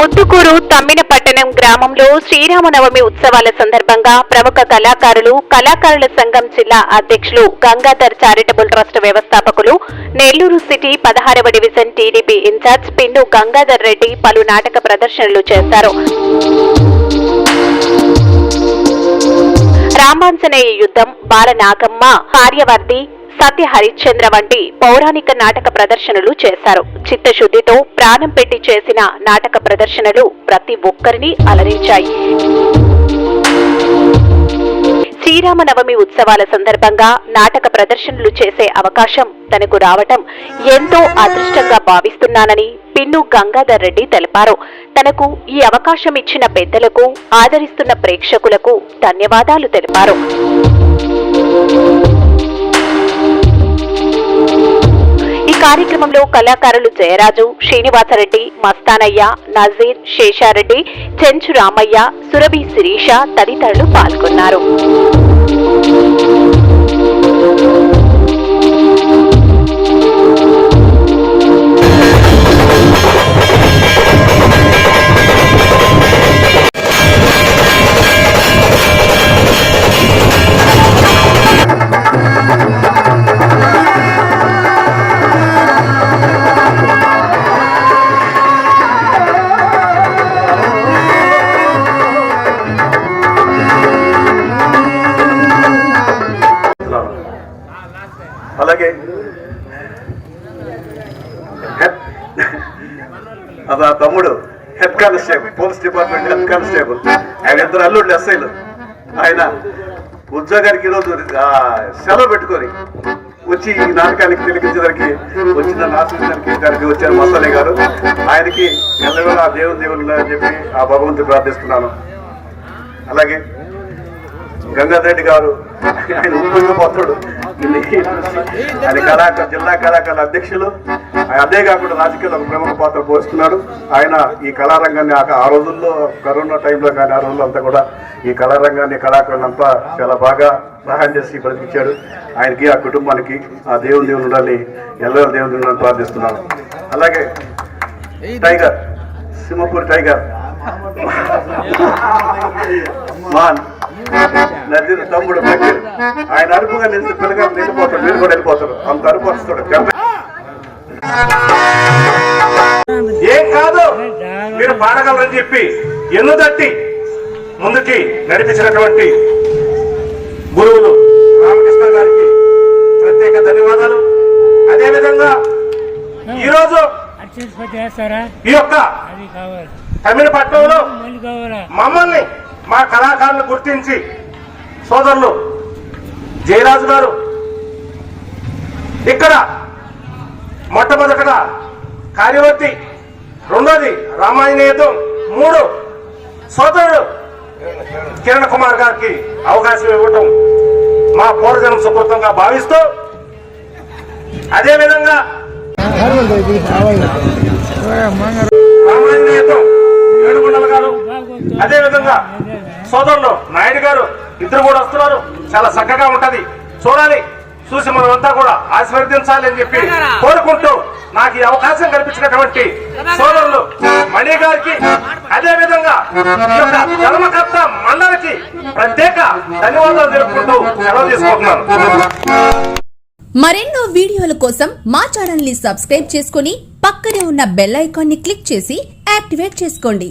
ముందుకూరు తమ్మినపట్టణం గ్రామంలో శ్రీరామనవమి ఉత్సవాల సందర్భంగా ప్రముఖ కళాకారులు కళాకారుల సంఘం జిల్లా అధ్యక్షులు గంగాధర్ చారిటబుల్ ట్రస్ట్ వ్యవస్థాపకులు నెల్లూరు సిటీ పదహారవ division TDP incharge Pinnu Gangadhar Reddy పలు నాటక ప్రదర్శనలు చేశారు. రామాంజనేయ యుద్ధం బాలనాగమ్మ ఆర్యవర్తి సత్య హరిశ్చంద్ర వంటి పౌరాణిక నాటక ప్రదర్శనలు చేశారు. చిత్తశుద్ధితో ప్రాణం పెట్టి చేసిన నాటక ప్రదర్శనలు ప్రతి ఒక్కరిని అలరించాయి. శ్రీరామనవమి ఉత్సవాల సందర్భంగా నాటక ప్రదర్శనలు చేసే అవకాశం తనకు రావటం ఎంతో అదృష్టంగా భావిస్తున్నానని పిన్ను గంగాధర్ రెడ్డి తెలిపారు. తనకు ఈ అవకాశం ఇచ్చిన పెద్దలకు ఆదరిస్తున్న ప్రేక్షకులకు ధన్యవాదాలు తెలిపారు. కార్యక్రమంలో కళాకారులు జయరాజు శ్రీనివాసరెడ్డి మస్తానయ్య నజీర్ శేషారెడ్డి చెంచు రామయ్య సురభి శిరీష తదితరులు పాల్గొన్నారు. అది ఆ తమ్ముడు head constable police department head constable. ఆయన ఇద్దరు అల్లుడు ఎస్ఐలు. ఆయన ఉద్యోగానికి ఈరోజు ఆ, సెలవు పెట్టుకొని వచ్చి ఈ నాటకానికి తిలకించడానికి వచ్చిన ఆశించడానికి దానికి వచ్చారు మస్తానే గారు. ఆయనకి ఎల్లవేళ ఆ దేవుని దేవుని అని చెప్పి ఆ భగవంతుని ప్రార్థిస్తున్నాను. అలాగే గంగారెడ్డి గారు ఆయన ఉప్పొంగిపోతాడు. ఆయన కళాకారు జిల్లా కళాకారుల అధ్యక్షులు. అదే కాకుండా రాజకీయాల్లో ఒక ప్రముఖ పాత్ర పోషిస్తున్నాడు. ఆయన ఈ కళారంగాన్ని ఆ ఆ రోజుల్లో కరోనా టైంలో కానీ ఆ రోజుల్లో అంతా కూడా ఈ కళారంగాన్ని కళాకారులంతా చాలా బాగా సహాయం చేసి బ్రతికించాడు ఆయనకి ఆ కుటుంబానికి ఆ దేవుని దేవుని ఉండాలి ఎల్లరూ దేవుని ఉండాలని ప్రార్థిస్తున్నాను. అలాగే టైగర్ సింహపూర్ టైగర్. మాన్ నదిని తమ్ముడు ఆయన అరుపుగా నిలిచి పిల్లగా నిండిపోతారు మీరు కూడా వెళ్ళిపోతారు. అంత అరుపు వస్తాడు ఏం కాదు. మీరు పాడగలరని చెప్పి ఎన్ను తట్టి ముందుకి నడిపించినటువంటి గురువులు రామకృష్ణ గారికి ప్రత్యేక ధన్యవాదాలు. అదేవిధంగా ఈరోజు ఈ యొక్క తమిళపట్నంలో మళ్ళీ కావాలా? మమ్మల్ని మా కళాకారులను గుర్తించి సోదరులు జయరాజు గారు. ఇక్కడ మొట్టమొదటగా కార్యవర్తి రెండోది రామాయణేతం మూడు సోదరుడు కిరణ్ కుమార్ గారికి అవకాశం ఇవ్వటం మా పూర్వజనం సుకృతంగా భావిస్తూ అదేవిధంగా రామాయణేతం ఏడుకొండల గారు అదేవిధంగా సోదరులు నాయుడు గారు ఇద్దరు కూడా వస్తున్నారు. చాలా చక్కగా ఉంటది. చూడాలి. చూసి మనమంతా కూడా ఆశీర్వదించాలి అని చెప్పి కోరుకుంటూ నాకు ఈ అవకాశం కల్పించినటువంటి సోదరులు మణి గారికి అదే విధంగా ఈ యొక్క ధర్మకర్త మండలికి ప్రత్యేక ధన్యవాదాలు తెలుపుకుంటూ సెలవు తీసుకుంటున్నాను. మరెన్నో వీడియోల కోసం మా ఛానల్ని సబ్స్క్రైబ్ చేసుకుని పక్కనే ఉన్న బెల్ ఐకాన్ని క్లిక్ చేసి యాక్టివేట్ చేసుకోండి.